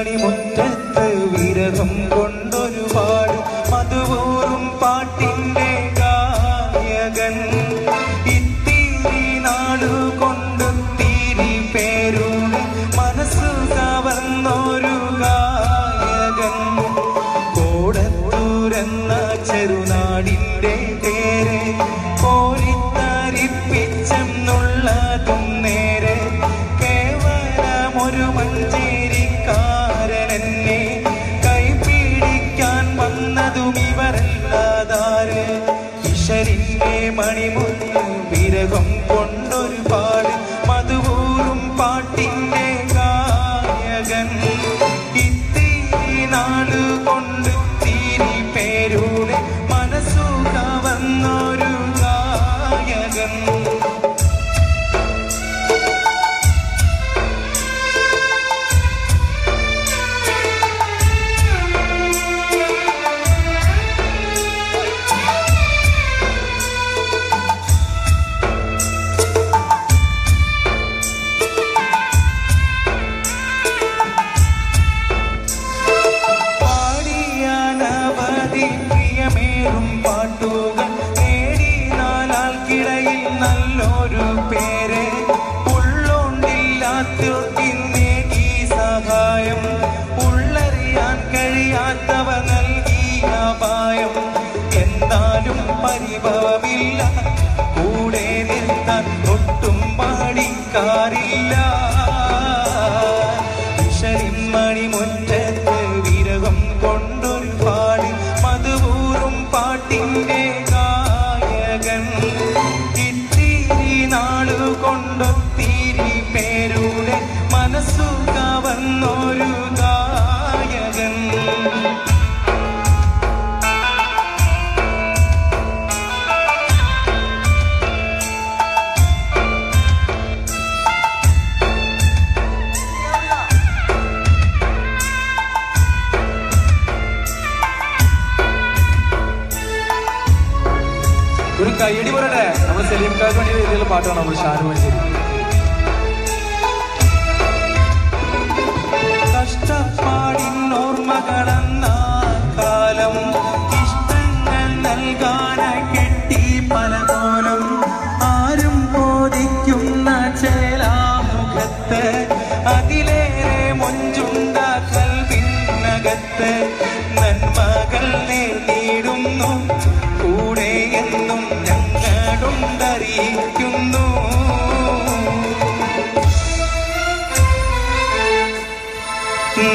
ഈശ്വരിൻ മണിമുറ്റത്ത് നല്ലൊരു പേര് ഉള്ളോണ്ടില്ലാത്തോർക്കി ഈ സഹായം. ഉള്ളറിയാൻ കഴിയാത്തവ നൽകിയ അപായം. എന്നാലും പരിഭവമില്ല കൂടെ നിർത്താൻ ഒട്ടും പാടിക്കാറില്ല. ഈശ്വരിമണി മുറ്റത്ത് കൊണ്ടൊത്തിരി പേരുടെ മനസ്സു കവർന്നൊരു ഗായകൻ. ഒരു കൈയടി പറയട്ടെ സലീം കാർക്ക് വേണ്ടി എഴുതിയുള്ള പാട്ടാണ് നമ്മൾ ഷാനു മഞ്ചേരി കഷ്ടപ്പാടിനോർമ്മകളെന്ന കാലം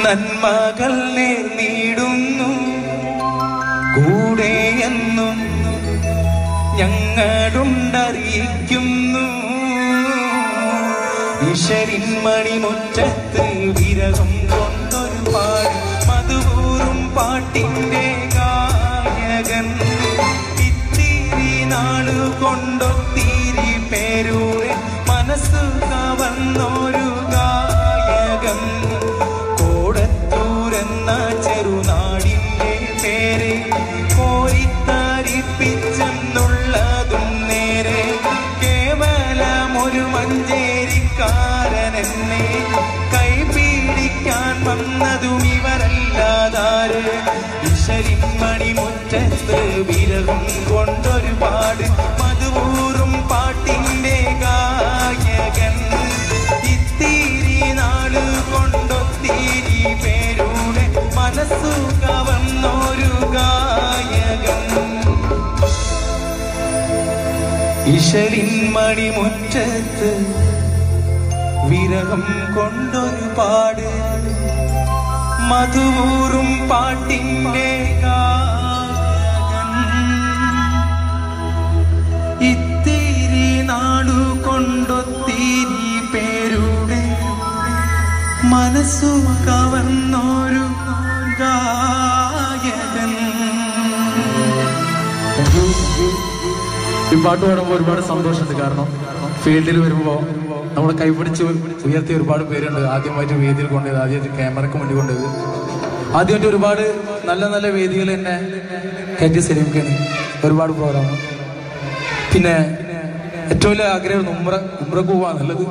നന്മകൾ നീടുന്നു. കൂടെ എന്നും ഞങ്ങളുണ്ടറിയിക്കുന്നു. ഈശ്വരിൻ മണിമുറ്റത്ത് വിരകം കൊണ്ടൊരു പാട് മധുപൂറും പാട്ടിന്റെ വന്നതും ഇവരല്ലാതാരെ ഈശ്വരിമണി മുറ്റത്ത് വിരഹം കൊണ്ടൊരുപാട് മധുവൂറും പാട്ടിന്റെ ഗായകൻ. ഇത്തിരി നാൾ കൊണ്ടൊത്തിരി പേരുടെ മനസ്സു കവർന്നൊരു ഗായകൻ. ഈശ്വരിൻ മണിമുറ്റത്ത് വിരഹം കൊണ്ടൊരുപാട് മധുവൂറും പാട്ടിന്റെ ഇത്തിരി നാടു കൊണ്ടൊത്തിരി പേരുടെ മനസ്സു കവർന്നൊരു ഗായകൻ. ഈ പാട്ട് പാടുമ്പോൾ ഒരുപാട് സന്തോഷമുണ്ട്. കാരണം ഫീൽഡിൽ വരുമ്പോൾ നമ്മളെ കൈപിടിച്ച് ഉയർത്തിയ ഒരുപാട് പേരുണ്ട്. ആദ്യമായിട്ട് വേദിയിൽ കൊണ്ടുപോയത് ആദ്യമായിട്ട് ക്യാമറയ്ക്ക് വേണ്ടി കൊണ്ടുപോയത്. ആദ്യമായിട്ട് ഒരുപാട് നല്ല നല്ല വേദികൾ തന്നെ കയറ്റി സലീമിക്കാണ് ഒരുപാട് പ്രോഗ്രാം പിന്നെ ഏറ്റവും വലിയ ആഗ്രഹം ഉമ്ര ഉമ്രക്ക് പോവാന്നുള്ളത്.